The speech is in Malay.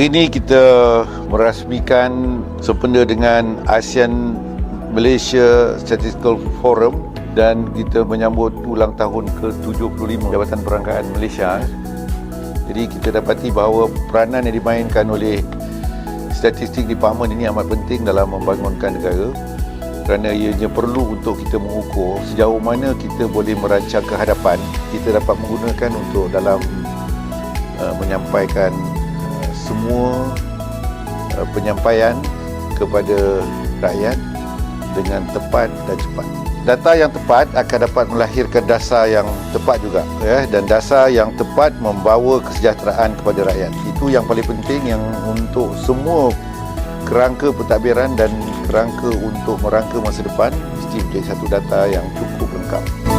Ini kita merasmikan sempena dengan ASEAN Malaysia Statistical Forum dan kita menyambut ulang tahun ke-75 Jabatan Perangkaan Malaysia. Jadi kita dapati bahawa peranan yang dimainkan oleh statistik department ini amat penting dalam membangunkan negara kerana ianya perlu untuk kita mengukur sejauh mana kita boleh merancang ke hadapan kita dapat menggunakan untuk dalam uh, menyampaikan semua uh, penyampaian kepada rakyat dengan tepat dan cepat. Data yang tepat akan dapat melahirkan dasar yang tepat juga ya dan dasar yang tepat membawa kesejahteraan kepada rakyat. Itu yang paling penting yang untuk semua kerangka pentadbiran dan kerangka untuk merangka masa depan mesti menjadi satu data yang cukup lengkap.